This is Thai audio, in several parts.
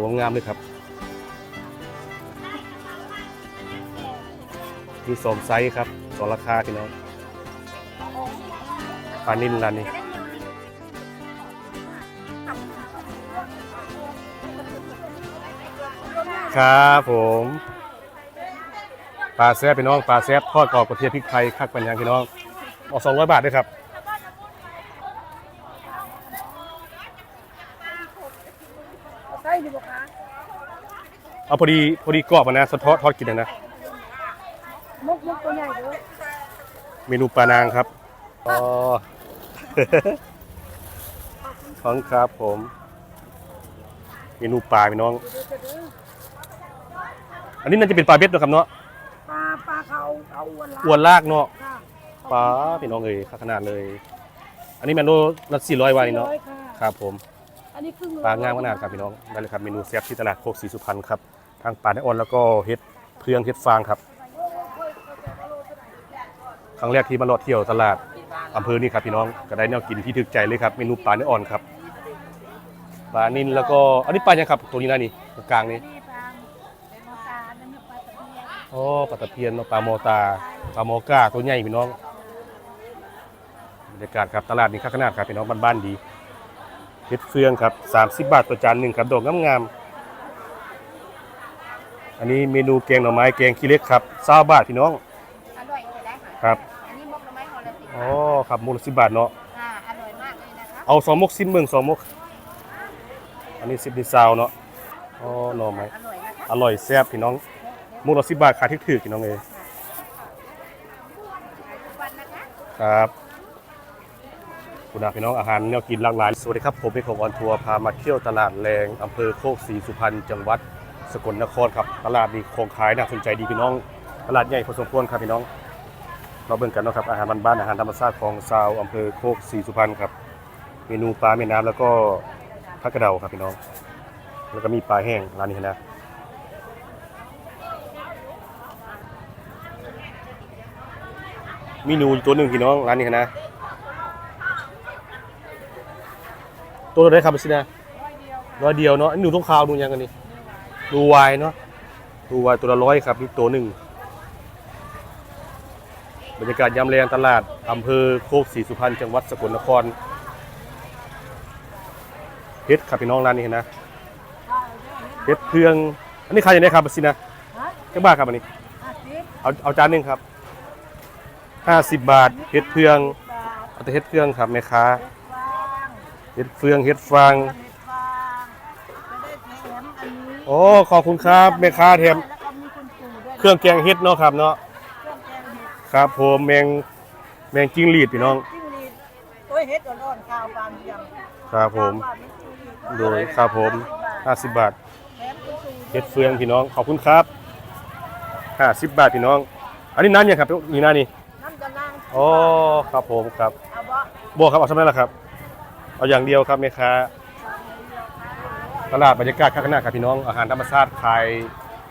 ตัวงามเลยครับ มีสมไซส์ครับสองราคาพี่น้องปลานิ่มร้านนี้ครับผมปลาแซ่บพี่น้องปลาแซ่บทอดกรอบกระเทียมพริกไทยคักปัญญางพี่น้องเอาสองร้อยบาทด้วยครับ ใช่ดีบ่คะ เอาพอดีพอดีกรอบมานะสดทอดทอดกินนะนะมุกมุกตัวใหญ่เด้อเมนูปลานางครับอ๋อขอบคุณครับผม เมนูปลาพี่น้องเด้อเด้ออันนี้น่าจะเป็นปลาเบ็ดเนอะครับเนาะปลาปลาเขาเอาอ้วนละอ้วนลากเนาะค่ะปลาพี่น้องเลยขนาดเลย อันนี้แมนโลละสี่ร้อยวันนี่เนาะร้อยค่ะครับผมอันนี้ครึ่งโลปลางามขนาดครับพี่น้องได้เลยครับเมนูแซ่บที่ตลาดโคกศรีสุพรรณครับ ทางปลาในอ่อนแล้วก็เฮ็ดเพืองเฮ็ดฟางครับ ครั้งแรกที่มาเลาะเที่ยวตลาดอำเภอนี่ครับพี่น้องก็ได้แนวกินที่ถึกใจเลยครับเมนูปลาในอ่อนครับปลานิลแล้วก็อันนี้ปลายังครับตัวนี้นะนี่ตรงกลางนี่นี่ปลาเป็นมอตานั่นเนี่ยปลาตะเพียนอ๋อปลาตะเพียนเนาะปลาโมตาปลาโมก้าตัวใหญ่พี่น้องบรรยากาศครับตลาดนี้ข้างขนาดครับพี่น้องบ้านๆดีเฮ็ดเฟืองครับ 30 บาทต่อจานหนึ่งครับดอกงามๆ อันนี้เมนูแกงหน่อไม้แกงขี้เหล็กครับ20บาทพี่น้องอร่อยเลยได้ค่ะครับอันนี้มกหน่อไม้ห่อละสิบอ๋อครับมูลสิบบาทเนาะค่ะอร่อยมากเลยนะคะเอาสองมกซิมเมืองสองมก อันนี้สิบดีซาวเนาะอ๋อหน่อไม้อร่อยนะคะอร่อยแซ่บพี่น้องมูลละสิบบาทขายถึกๆพี่น้องเอยทุกวันนะคะครับคุณอาพี่น้องอาหารแนวกินหลากหลาย สวัสดีครับ ผมเป็นของออนทัวร์พามาเที่ยวตลาดแรงอำเภอโคกศรีสุพรรณจังหวัด สกลนครครับตลาดนี้คงขายน่าสนใจดีพี่น้อง ตลาดใหญ่พอสมควรครับพี่น้อง เราเบิ่งกันนะครับอาหารบ้านๆอาหารธรรมชาติของชาวอำเภอโคกศรีสุพรรณครับเมนูปลาแม่น้ำแล้วก็ผักกระเดาครับพี่น้อง แล้วก็มีปลาแห้งร้านนี้นะมีนูตัวหนึ่งพี่น้องร้านนี้นะตัวละได้ครับพี่สินะร้อยเดียวเนาะนี่หนูต้องคาวดูยังกันนี่ ดูวายเนาะดูวายตัวละร้อยครับนี่ตัวหนึ่งบรรยากาศยามแรงตลาดอำเภอโคกศรีสุพรรณจังหวัดสกลนครเฮ็ดครับพี่น้องร้านนี้นะเฮ็ดเพือง อันนี้ขายยังไงครับพี่สินะฮะจักบาทครับอันนี้ห้าสิบเอาเอาจานหนึ่งครับห้าสิบบาทเฮ็ดเพืองบาทเอาแต่เฮ็ดเพืองครับแม่ค้าฟางเฮ็ดเฟืองเฮ็ดฟางเม็ดฟางจะได้แถ มอันนี้โอ้ขอบคุณครับแม่ค้าแถมแล้วก็มีคุณปู่ด้วยเครื่องแกงเฮ็ดเนาะครับเนาะเครื่องแกงเห็ดครับผมแมงแมงจิ้งหรีดพี่น้องจิ้งหรีดโอ้ยเห็ดอ่อนๆข้าวบานเดียวครับผม ข้าวบานจิ้งหรีดโดยครับผม 50 บาทแถมคุณปู่เฮ็ดเฟืองพี่น้องขอบคุณครับ50บาทพี่น้อง อันนี้น้ำยังครับนี่น้านี่น้ำจะนั่งอ๋อครับผมครับเอาบ่บ่ครับเอาทำไมล่ะครับ เอาอย่างเดียวครับแม่ค้า ตลาดบรรยากาศข้างหน้าครับพี่น้องอาหารธรรมชาติขาย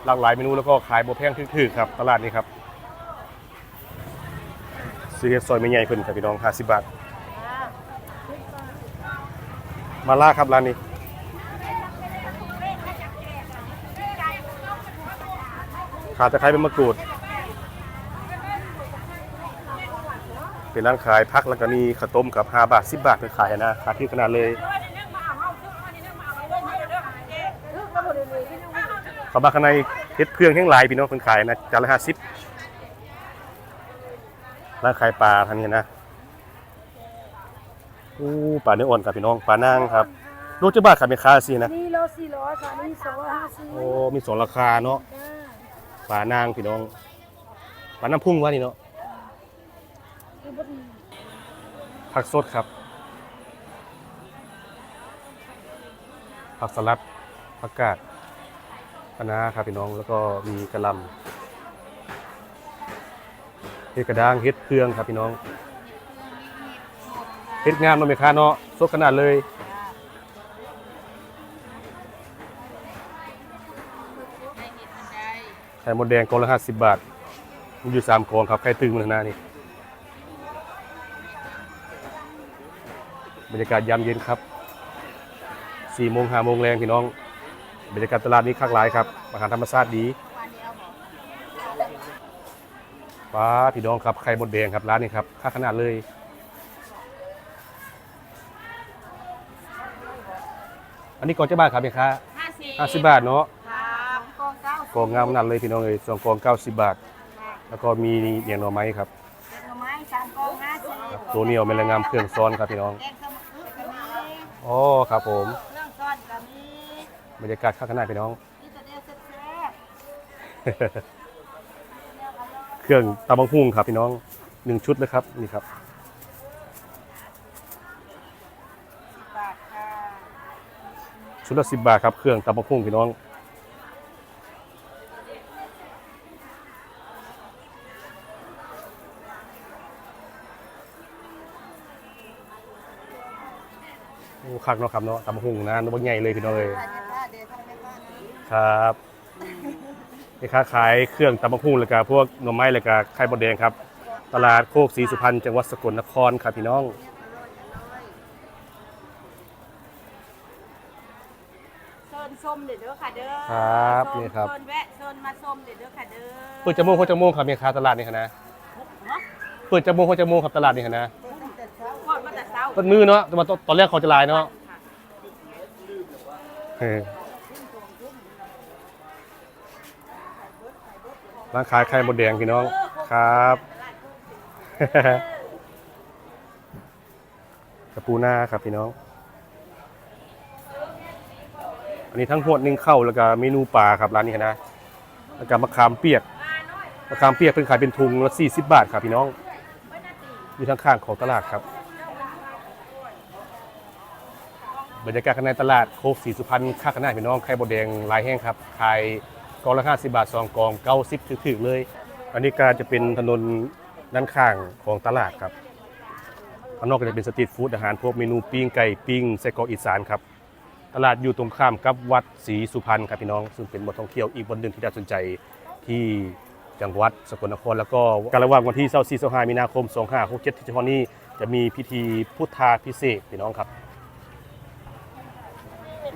หลากหลายเมนูแล้วก็ขายบ่แพงถึกๆครับ ตลาดนี้ครับซื้อเฮ็ดซอยไม่ใหญ่เพิ่นครับพี่น้อง50บาทมาล่าครับร้านนี้ขาตะไคร้เป็นมะกรูด เป็นร้านขายพักแล้วก็มีข้าวต้มกับ5บาท 10 บาทเป็นขายนะขายที่ขนาดเลย เข้ามาข้างในเฮ็ดเพื่องแห้งหลายพี่น้องเพิ่นขายนะจานละ50ร้านขายปลาทางนี้นะอู้ปลาเนื้ออ่อนครับพี่น้องปลานางครับโลจะบาทครับแม่ค้าสินะนี่โลสี่ร้อยค่ะนี่สองร้อยห้าสิบโอ้มีสองราคาเนาะปลานางพี่น้องปลาน้ำพุ่งวะนี่เนาะคือบดีผักสดครับ ผักสลัดผักกาด คะน้าครับพี่น้องแล้วก็มีกระลำเห็ดกระด้างเห็ดเพืองครับพี่น้องเห็ดงามเนาะแม่ค้าเนาะสดขนาดเลยไข่มดแดงกองละห้าสิบบาทมีอยู่สามกองครับไข่ตึงมันนานี่บรรยากาศยามเย็นครับ4โมง5โมงแรงพี่น้อง บรรยากาศตลาดนี้คักหลายครับอาหารธรรมชาติดีวันเดียวบอกป้าพี่น้องครับไข่มดแดงครับร้านนี้ครับค่าขนาดเลยอันนี้กองเจ้าบ้านครับเนี่ยครับห้าสิบห้าสิบบาทเนาะครับกองเก้ากองงามนั่นเลยพี่น้องเลยสองกองเก้าสิบบาทค่ะแล้วก็มีอย่างหน่อไม้ครับเด็กหน่อไม้สามกองห้าสิบตัวเหนียวเมลงามเครื่องซ้อนครับพี่น้องแกงสมุนไพรก็มีอ๋อครับผม เครื่องซ่อนก็มี บรรยากาศค่าขนาดพี่น้องนี่จะเดียวแซ่บเครื่องตำบักหุ่งครับพี่น้องหนึ่งชุดเลยครับนี่ครับๆบาทค่ะชุดละสิบบาทครับเครื่องตำบักหุ่งพี่น้องโอ้คักเนาะครับเนาะตำบักหุ่งนะนึกว่าใหญ่เลยพี่น้องเลย ครับนี่ค้าขายเครื่องตำบักหุ่งแล้วก็พวกหน่อไม้แล้วก็ไข่มดแดงครับ ตลาดโคกศรีสุพรรณจังหวัดสกลนครครับพี่น้องเชิญส้มเด็ดเด้อค่ะเด้อครับนี่ครับเชิญแวะเชิญมาส้มเด็ดเด้อค่ะเด้อเปิดจมูกโคจมูกครับมีค้าตลาดนี่ครับนะเนาะเปิดจมูกโคจมูกครับตลาดนี่ครับนะทอดมาแต่เช้าต้นมือเนาะแต่ว่าตอนตอนแรกเขาจะลายเนาะค่ะเออ ร้านขายไข่มดแดงพี่น้องครับ กระปูหน้าครับพี่น้อง อันนี้ทั้งหวดนึ่งเข้าแล้วก็เมนูปลาครับร้านนี้นะแล้วก็มะขามเปียกมะขามเปียกเป็นขายเป็นทุงละ40บาทครับพี่น้อง อยู่ทางข้างของตลาดครับ บรรยากาศข้างในตลาดโคกสีสุพรรณค่าขนาดพี่น้องไข่บดแดงลายแห้งครับขาย กองละ50บาทสองกอง90ถึกๆเลย อันนี้ก็จะเป็นถนนด้านข้างของตลาดครับข้างนอกก็จะเป็นสตรีทฟู้ดอาหารพวกเมนูปิ้งไก่ปิ้งไส้กรอกอีสานครับตลาดอยู่ตรงข้ามกับวัดศรีสุพรรณครับพี่น้อง ซึ่งเป็นบทท่องเที่ยวอีกบนหนึ่งที่น่าสนใจที่จังหวัดสกลนคร แล้วก็การระหว่างวันที่24 25มีนาคม 2567ที่จะพอนี้จะมีพิธีพุทธาพิเศษพี่น้องครับ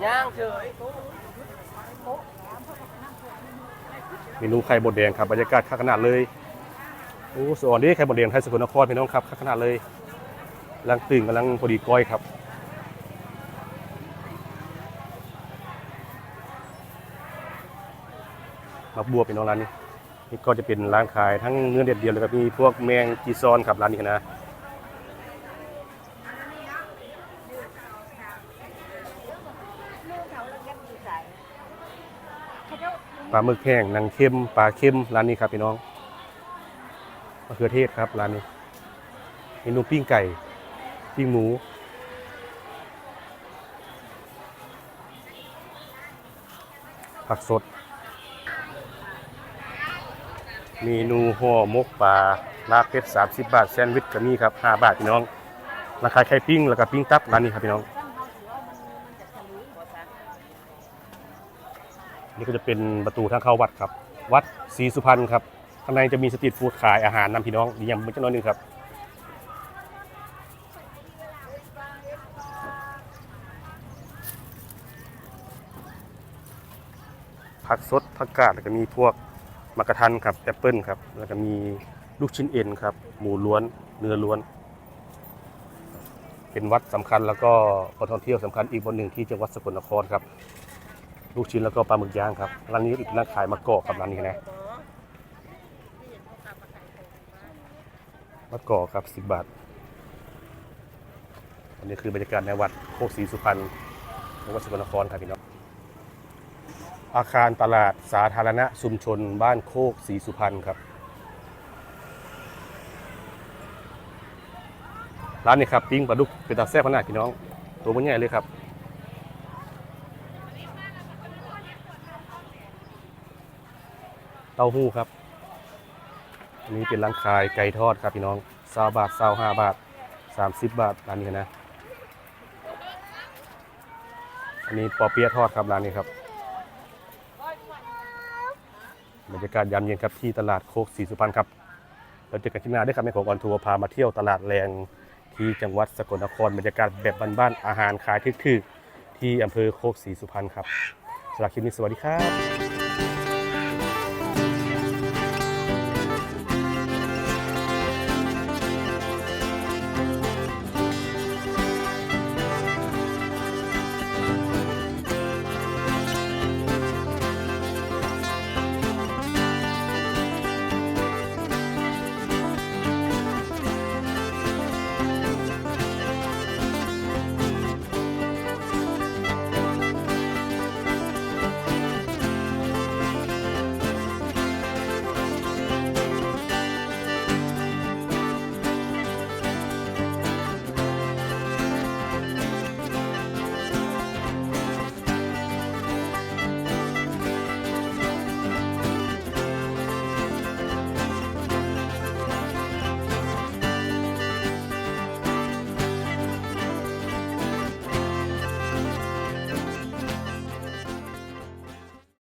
ย่างเฉย เมนูไข่บดแดงครับบรรยากาศข้าขนาดเลยโอ้สวัสดีไข่บดแดงไทยสกลนครพี่น้องครับข้าขนาดเลยกำลังตึงกำลังพอดีก้อยครับมาบวบพี่น้องร้านนี้นี่ก็จะเป็นร้านขายทั้งเนื้อเด็ดเดียวเลยครับมีพวกแมงจีซอนครับร้านนี้นะ ลูกเขาแล้วแกอยู่ใส่ ปลาหมึกแห้งหนังเค็มปลาเค็มร้านนี้ครับพี่น้องมะเขือเทศครับร้านนี้เมนูปิ้งไก่ปิ้งหมูผักสด เมนูห่อมกปลาลาบเป็ด30 บาท แซนด์วิชก็มีครับ 5 บาทพี่น้อง ราคาไข่ปิ้ง แล้วก็ปิ้งตับร้านนี้ครับพี่น้อง ตั้งเขาถือว่ามันมันจะทะลุหัวซะ นี่ก็จะเป็นประตูทางเข้าวัดครับ วัดศรีสุพรรณครับข้างในจะมีสตรีทฟู้ดขายอาหารนำพี่น้องดีอย่างเมื่อกี้น้อยหนึงครับผักสดผักกาดแล้วก็มีพวกมะกะทันครับแอปเปิลครับ แล้วก็มีลูกชิ้นเอ็นครับ หมูล้วน เนื้อล้วน เป็นวัดสำคัญแล้วก็พอท่องเที่ยวสำคัญอีกวันหนึ่งที่จังหวัดสกลนครครับ ลูกชิ้นแล้วก็ปลาหมึกย่างครับร้านนี้ร้านขายมะกอกครับร้านนี้นะมะกอกครับสิบบาทอันนี้คือบรรยากาศในวัดโคกศรีสุพรรณจังหวัดสกลนครครับพี่น้องอาคารตลาดสาธารณะชุมชนบ้านโคกศรีสุพรรณครับร้านนี้ครับปิ้งปลาดุกเป็นตาแซ่บขนาดพี่น้อง ตัวมันใหญ่เลยครับ เต้าหู้ครับ อันนี้เป็นร้านขายไก่ทอดครับพี่น้องซาบาทซาห้าบาทสามสิบบาทร้านนี้นะ อันนี้ปอเปี๊ยะทอดครับร้านนี้ครับ บรรยากาศยามเย็นครับที่ตลาดโคกศรีสุพรรณครับ เราเจอกันที่หน้าด้วยครับแม่ของออนทัวร์พามาเที่ยวตลาดแรงที่จังหวัดสกลนครบรรยากาศแบบบ้านๆอาหารขายทึกๆที่อำเภอโคกศรีสุพรรณครับสำหรับคลิปนี้สวัสดีครับ